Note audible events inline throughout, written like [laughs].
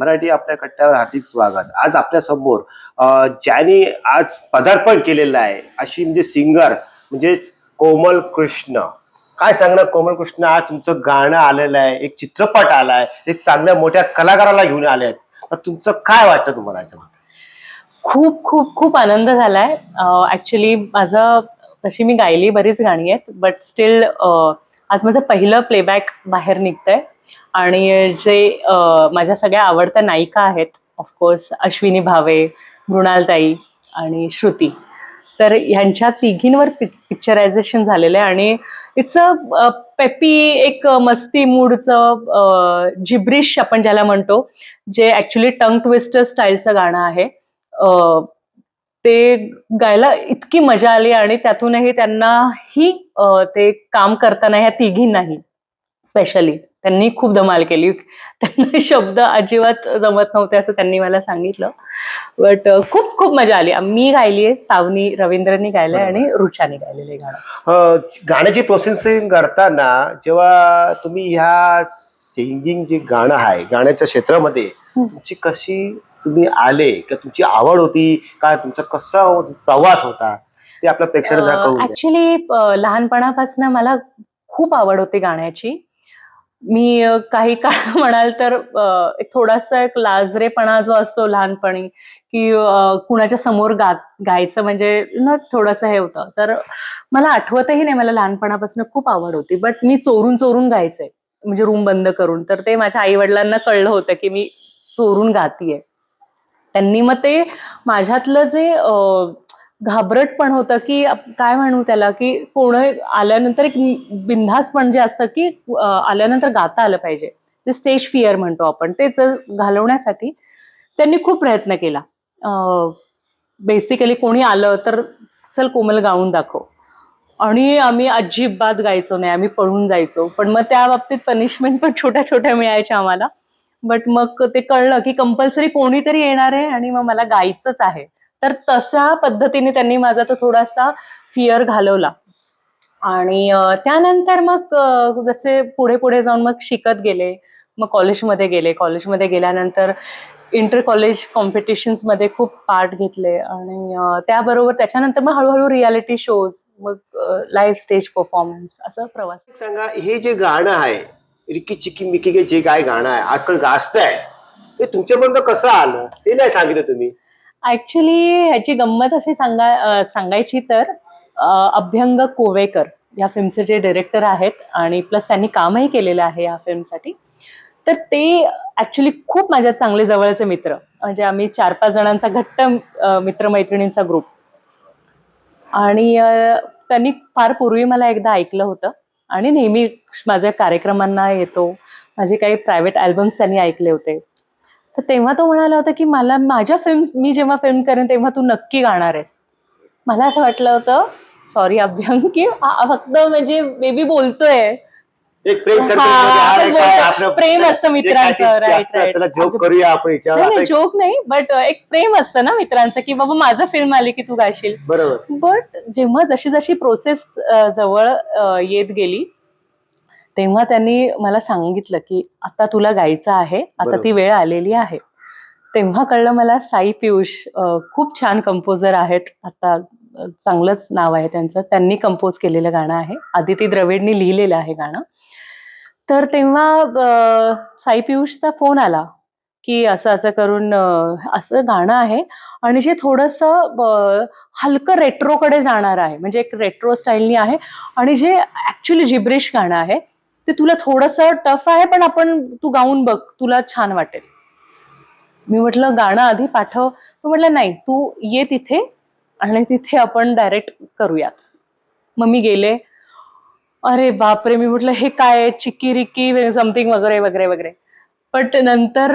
मराठी आपल्या कट्ट्यावर हार्दिक स्वागत. आज आपल्यासमोर ज्याने आज पदार्पण केलेलं आहे अशी म्हणजे सिंगर म्हणजेच कोमल कृष्ण. काय सांगणार कोमल कृष्ण? आज तुमचं गाणं आलेलं आहे एक चित्रपट आलाय एक चांगल्या मोठ्या कलाकाराला घेऊन आले आहेत तुमचं काय वाटतं तुम्हाला याच्यामध्ये? खूप खूप खूप आनंद झालाय. ऍक्च्युली माझं तशी मी गायली बरीच गाणी आहेत बट स्टील आज माझं पहिलं प्लेबॅक बाहेर निघतंय. आणि जे माझ्या सगळ्या आवडत्या नायिका आहेत ऑफकोर्स अश्विनी भावे मृणालताई आणि श्रुती. तर ह्यांच्या तिघींवर पिक्चरायझेशन झालेलं आहे आणि इट्स अ पेपी एक मस्ती मूडचं जिब्रिश आपण ज्याला म्हणतो जे ॲक्च्युली टंग ट्विस्टर स्टाईलचं गाणं आहे. ते गायला इतकी मजा आली आणि त्यातूनही त्यांनाही अ, ते काम करताना ह्या तिघींनाही स्पेशली त्यांनी खूप धमाल केली. त्यांना शब्द अजिबात जमत नव्हते असं त्यांनी मला सांगितलं. बट खूप खूप मजा आली. मी गायली आहे सावनी रवींद्रनी गायलंय आणि रुचानी गायलेलं आहे गाणं. गाण्याची प्रोसेसिंग करताना जेव्हा तुम्ही ह्या सिंगिंग जे गाणं आहे गाण्याच्या क्षेत्रामध्ये. तुमची कशी तुम्ही आले का तुमची आवड होती? का तुमचा कसा प्रवास होता? ते आपल्या प्रेक्षकांना ऍक्च्युली लहानपणापासून मला खूप आवड होती गाण्याची. मी काही काळ [laughs] म्हणाल तर एक थोडासा एक लाजरेपणा जो असतो लहानपणी की कुणाच्या समोर गा गायचं म्हणजे ना थोडंसं हे होतं. तर मला आठवतही नाही मला लहानपणापासून खूप आवड होती. बट मी चोरून चोरून गायचे. म्हणजे रूम बंद करून. तर ते माझ्या आई वडिलांना कळलं होतं की मी चोरून गातीये. त्यांनी. मग ते माझ्यातलं जे घाबरट पण होतं की काय म्हणू त्याला की कोण आल्यानंतर एक बिनधास्तपण जे असतं की आल्यानंतर गाता आलं पाहिजे. ते स्टेज फिअर म्हणतो आपण तेच घालवण्यासाठी त्यांनी खूप प्रयत्न केला. बेसिकली कोणी आलं तर चल कोमल गाऊन दाखव. आणि आम्ही अजिबात गायचो नाही आम्ही पळून जायचो. पण मग त्या बाबतीत पनिशमेंट पण छोट्या छोट्या मिळायच्या आम्हाला. बट मग ते कळलं की कंपल्सरी कोणीतरी येणार आहे आणि मग मला गायचंच आहे. तर तशा पद्धतीने त्यांनी माझा तो थोडासा फिअर घालवला. आणि त्यानंतर मग जसे पुढे पुढे जाऊन मग शिकत गेले मग कॉलेजमध्ये गेले. कॉलेजमध्ये गेल्यानंतर इंटर कॉलेज कॉम्पिटिशन्समध्ये खूप पार्ट घेतले. आणि त्याबरोबर त्याच्यानंतर मग हळूहळू रियालिटी शोज मग लाईव्ह स्टेज परफॉर्मन्स असं प्रवास. सांगा हे जे गाणं आहे रिकी चिकी मिकी के जे काय गाणं आहे आजकाल गाजत आहे ते तुमच्यापर्यंत कसं आलं? ते नाही सांगितलं तुम्ही. ऍक्च्युली ह्याची गंमत अशी सांगा अं, सांगायची तर अं, अभ्यंग कोवेकर या फिल्मचे जे डिरेक्टर आहेत आणि प्लस त्यांनी कामही केलेलं आहे या फिल्मसाठी. तर ते ऍक्च्युली खूप माझ्या चांगले जवळचे मित्र. म्हणजे आम्ही चार पाच जणांचा घट्ट अं, मित्रमैत्रिणींचा ग्रुप आणि अं, त्यांनी फार पूर्वी मला एकदा ऐकलं होतं. आणि नेहमी माझ्या कार्यक्रमांना येतो. माझे काही प्रायव्हेट अल्बम्स त्यांनी ऐकले होते. तर तेव्हा तो म्हणाला होता की मला माझ्या फिल्म मी जेव्हा फिल्म करेन तेव्हा तू नक्की गाणार आहेस. मला असं वाटलं होतं सॉरी अभ्यंग की हा फक्त म्हणजे बेबी बोलतोय. एक प्रेम हा, बोलतो. प्रेम असतं मित्रांचं, right, right. चला जोक करूया आपण याच्यावर नाही एक- जोक नाही बट एक प्रेम असतं ना मित्रांचं की बाबा माझं फिल्म आली की तू गाशील बरोबर बट जेव्हा जशी जशी प्रोसेस जवळ अ, येत गेली तेव्हा त्यांनी मला सांगितलं की आता तुला गायचं आहे आता बरोबर. ती वेळ आलेली आहे तेव्हा कळलं मला साई पियुष अ, खूप छान कंपोजर आहेत आता चांगलंच नाव आहे त्यांचं. त्यांनी कंपोज केलेलं गाणं आहे. आदिती द्रविडनी लिहिलेलं आहे गाणं. तर तेव्हा साई पियुषचा फोन आला की असं असं करून असं गाणं आहे आणि जे थोडंसं हलकं रेट्रोकडे जाणार आहे. म्हणजे एक रेट्रो स्टाईलनी आहे आणि जे ॲक्च्युली जिब्रिश गाणं आहे ते तुला थोडंसं टफ आहे पण आपण तू गाऊन बघ तुला छान वाटेल. मी म्हटलं गाणं आधी पाठव. तू म्हटलं नाही तू ये तिथे आणि तिथे आपण डायरेक्ट करूयात. मग मी गेले अरे बापरे मी म्हटलं हे काय आहे? चिक्की रिक्की समथिंग वगैरे वगैरे वगैरे. बट नंतर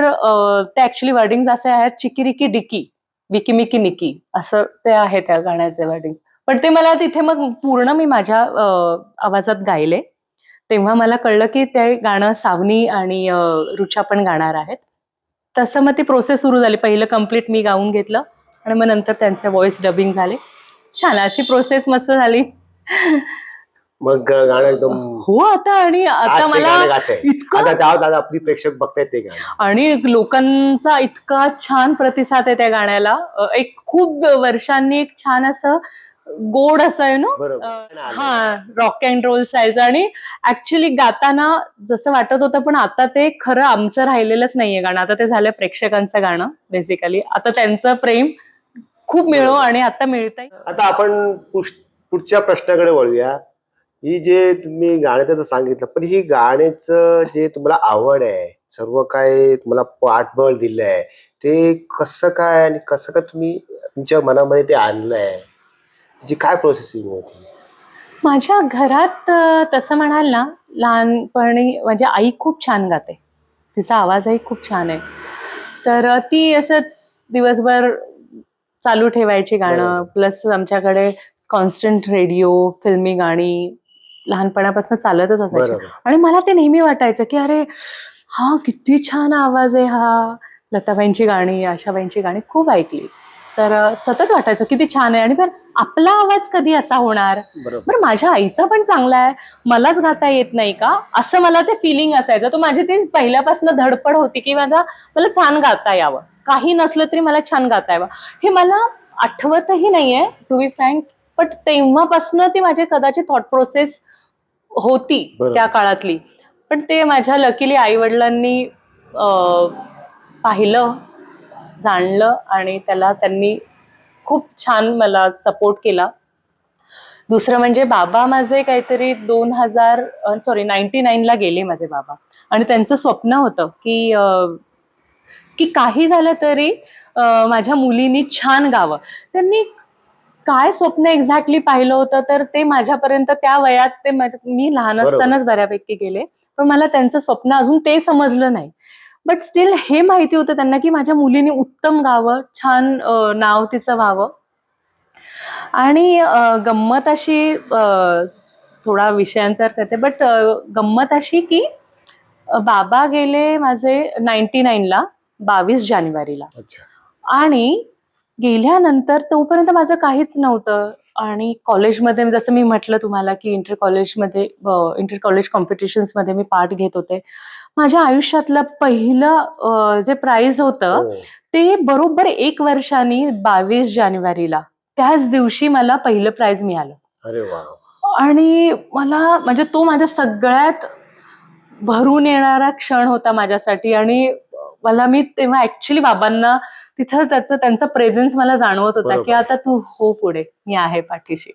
ते ऍक्च्युली वर्डिंग असे आहेत चिकी रिकी डिकी विकी मिकी निकी असं ते आहे त्या गाण्याचे वर्डिंग पण ते मला तिथे मग पूर्ण मी माझ्या आवाजात गायले. तेव्हा मला कळलं की ते गाणं सावनी आणि रुचा पण गाणार आहेत. तसं मग ती प्रोसेस सुरू झाली. पहिलं कंप्लीट मी गाऊन घेतलं. आणि मग नंतर त्यांचे व्हॉइस डबिंग झाले. छान अशी प्रोसेस मस्त झाली. मग गाणं एकदम हो आता आणि आता मला. इतकं दादा आपली प्रेक्षक बघतायत ते गाणं. आणि लोकांचा इतका छान प्रतिसाद आहे त्या गाण्याला. एक खूप वर्षांनी एक छान असं गोड असं आहे ना? हा रॉक अँड रोल स्टाईलचं आणि ऍक्च्युली गाताना जसं वाटत होतं पण आता ते खरं आमचं राहिलेलंच नाहीये गाणं. आता ते झालं प्रेक्षकांचं गाणं बेसिकली आता त्यांचं प्रेम खूप मिळो. आणि आता मिळतंय. आता आपण पुढच्या प्रश्नाकडे वळूया. ही जे तुम्ही गाण्याचं सांगितलं पण ही गाण्याचं जे तुम्हाला आवड आहे सर्व काय तुम्हाला पाठबळ दिलंय ते कसं काय आणि कसं काय तुम्ही तुमच्या मनामध्ये ते आणलंय? त्याची काय प्रोसेसिंग होती माझ्या घरात तसं म्हणाल ना लहानपणी माझी आई खूप छान गाते. तिचा आवाजही खूप छान आहे. तर ती असंच दिवसभर चालू ठेवायची गाणं. प्लस आमच्याकडे कॉन्स्टंट रेडिओ फिल्मी गाणी लहानपणापासून चालतच असायची. आणि मला ते नेहमी वाटायचं की अरे हा किती छान आवाज आहे हा. लताबाईंची गाणी आशाबाईंची गाणी खूप ऐकली. तर सतत वाटायचं किती छान आहे. आणि पण आपला आवाज कधी असा होणार? बरं माझ्या आईचा पण चांगला आहे. मलाच गाता येत नाही का? असं मला ते फिलिंग असायचं. तो माझी ती पहिल्यापासून धडपड होती की माझा मला छान गाता यावं. काही नसलं तरी मला छान गाता यावं. हे मला आठवतही नाहीये टू बी फ्रँक बट तेव्हापासून ती माझी कदाचित थॉट प्रोसेस होती. त्या काळातली. पण ते माझ्या लकीली आई वडिलांनी पाहिलं जाणलं आणि त्याला त्यांनी खूप छान मला सपोर्ट केला. दुसरं म्हणजे बाबा माझे काहीतरी दोन हजार सॉरी नाईन्टी नाईनला गेले माझे बाबा. आणि त्यांचं स्वप्न होतं की की काही झालं तरी माझ्या मुलीनी छान गावं. त्यांनी काय स्वप्न एक्झॅक्टली पाहिलं होतं तर ते माझ्यापर्यंत त्या वयात ते मी लहान. असतानाच बऱ्यापैकी गेले. पण मला त्यांचं स्वप्न अजून ते समजलं नाही. बट स्टील हे माहिती होतं त्यांना की माझ्या मुलीने उत्तम गावं छान नाव तिचं व्हावं. आणि गंमत अशी थोडा विषयांतर करते. बट गंमत अशी की बाबा गेले माझे नाईन्टी नाईनला बावीस जानेवारीला. आणि गेल्यानंतर तोपर्यंत माझं काहीच नव्हतं. आणि कॉलेजमध्ये जसं मी म्हटलं तुम्हाला की इंटर कॉलेजमध्ये इंटर कॉलेज कॉम्पिटिशन्समध्ये मी पार्ट घेत होते. माझ्या आयुष्यातलं पहिलं जे प्राइज होतं हो. ते बरोबर एक वर्षांनी बावीस जानेवारीला. त्याच दिवशी मला पहिलं प्राइज मिळालं. आणि मला म्हणजे तो माझ्या सगळ्यात भरून येणारा क्षण होता माझ्यासाठी. आणि मला मी तेव्हा ऍक्च्युली बाबांना तिथं त्याचं त्यांचा प्रेझेन्स मला जाणवत होता. की आता तू हो पुढे मी आहे पाठीशी.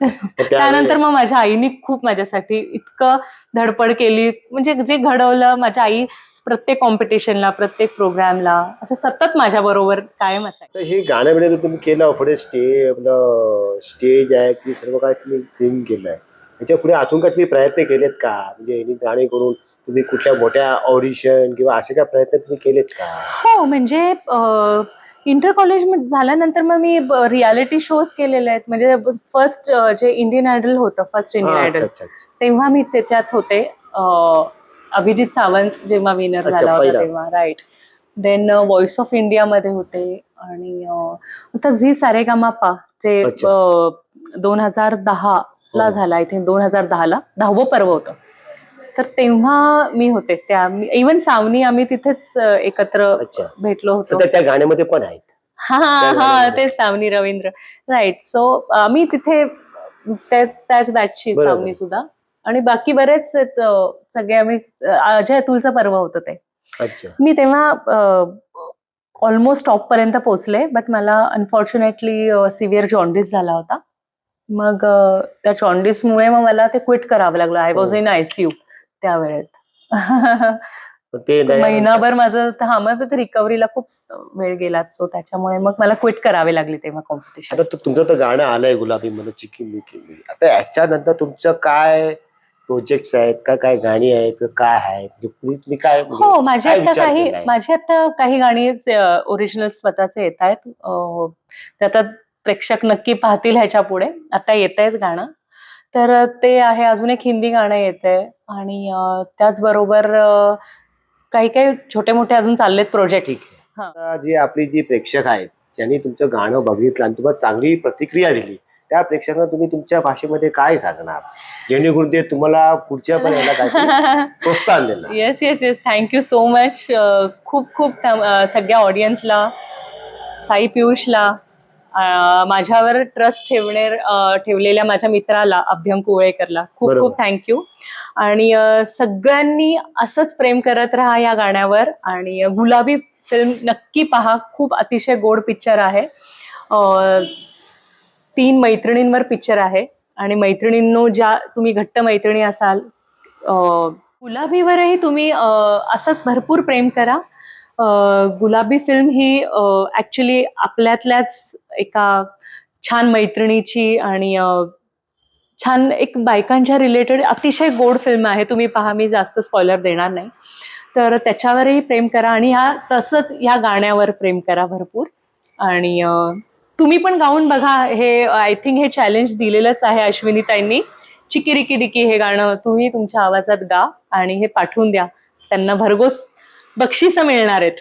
[laughs] त्यानंतर मग माझ्या आईनी खूप माझ्यासाठी इतकं धडपड केली. म्हणजे जे घडवलं माझ्या आई प्रत्येक कॉम्पिटिशनला प्रत्येक प्रोग्रामला असं सतत माझ्या बरोबर कायम असायचं. हे गाणं जर तुम्ही केलं पुढे स्टे आपलं स्टेज आहे की सर्व काय तुम्ही फिल्म केलंय. त्याच्या पुढे अजून काय तुम्ही प्रयत्न केलेत का? म्हणजे गाणे करून तुम्ही कुठल्या मोठ्या ऑडिशन किंवा असे काय प्रयत्न तुम्ही केलेत का हो म्हणजे इंटर कॉलेज झाल्यानंतर मग मी रियालिटी शोज केलेले आहेत म्हणजे फर्स्ट जे इंडियन आयडल होतं फर्स्ट इंडियन हा, अच्छा आयडल अच्छा अच्छा. तेव्हा मी त्याच्यात होते अं, अभिजित सावंत जेव्हा विनर अच्छा, झाला होता पहिला. तेव्हा राईट देन व्हॉइस ऑफ इंडियामध्ये होते आणि अं, आता झी सारेगामापा जे अच्छा. दोन हजार दहा ला हो. झाला आय थिंक दोन हजार दहाला दहावं पर्व होतं तर तेव्हा मी होते. त्या इवन सावनी आम्ही तिथेच एकत्र भेटलो होतो. त्या गाण्यामध्ये पण आहेत. हा हा. ते सावनी रवींद्र. राईट सो मी तिथे त्याच त्याच बॅचची. सावनी सुद्धा. आणि बाकी बरेच सगळे आम्ही अजय अतुलचं पर्व होतं ते. मी तेव्हा ऑलमोस्ट टॉप पर्यंत पोहोचले बट मला अनफॉर्च्युनेटली सिव्हिअर जॉन्डिस झाला होता. मग त्या जॉन्डिसमुळे मग मला ते क्विट करावं लागलं. I was. इन आयसीयू त्या वेळेत पण ते [laughs] नाही- महिनाभर माझं हा मग ते रिकव्हरीला खूप वेळ गेला सो त्याच्यामुळे मग मला क्विट करावे लागले तेव्हा कॉम्पिटिशन आता तुमचं तर गाणं आलंय गुलाबी मला चिकी मिकी आता याच्यानंतर तुमचं काय प्रोजेक्ट आहेत? का काय गाणी आहेत? काय आहे? म्हणजे काय म्हणजे हो माझी आता काही? माझी आता काही गाणी ओरिजिनल स्वतःचे येत आहेत. ते आता प्रेक्षक नक्की पाहतील ह्याच्या पुढे आता येत आहेत गाणं. तर ते आहे अजून एक हिंदी गाणं येतंय. आणि त्याचबरोबर काही काही छोटे मोठे अजून चाललेत प्रोजेक्ट ठीक आहे. जी आपली जी प्रेक्षक आहेत ज्यांनी तुमचं गाणं बघितलं आणि तुम्हाला चांगली प्रतिक्रिया दिली त्या प्रेक्षकांना तुम्ही तुमच्या भाषेमध्ये काय सांगणार? जेणेकरून ते तुम्हाला पुढच्या पण याला काहीतरी [laughs] प्रोत्साहन देणार. Yes yes yes thank you so much खूप खूप सगळ्या ऑडियन्सला साई पियुषला माझ्यावर ट्रस्ट ठेवणे ठेवलेल्या माझ्या मित्राला अभ्यंक कुवळेकरला खूप. खूप थँक्यू आणि सगळ्यांनी असंच प्रेम करत राहा या गाण्यावर. आणि गुलाबी फिल्म नक्की पहा. खूप अतिशय गोड पिक्चर आहे. तीन मैत्रिणींवर पिक्चर आहे. आणि मैत्रिणींनो ज्या तुम्ही घट्ट मैत्रिणी असाल गुलाबीवरही तुम्ही असंच भरपूर प्रेम करा. गुलाबी फिल्म ही ॲक्च्युली आपल्यातल्याच एका छान मैत्रिणीची आणि छान एक बायकांच्या रिलेटेड अतिशय गोड फिल्म आहे. तुम्ही पहा मी जास्त स्पॉयलर देणार नाही. तर त्याच्यावरही प्रेम करा आणि ह्या तसंच ह्या गाण्यावर प्रेम करा भरपूर. आणि तुम्ही पण गाऊन बघा. हे आय थिंक हे चॅलेंज दिलेलंच आहे अश्विनीताईंनी. चिकिरिकी डिकी हे गाणं तुम्ही तुमच्या आवाजात गा आणि हे पाठवून द्या. त्यांना भरघोस बक्षिसं मिळणार आहेत.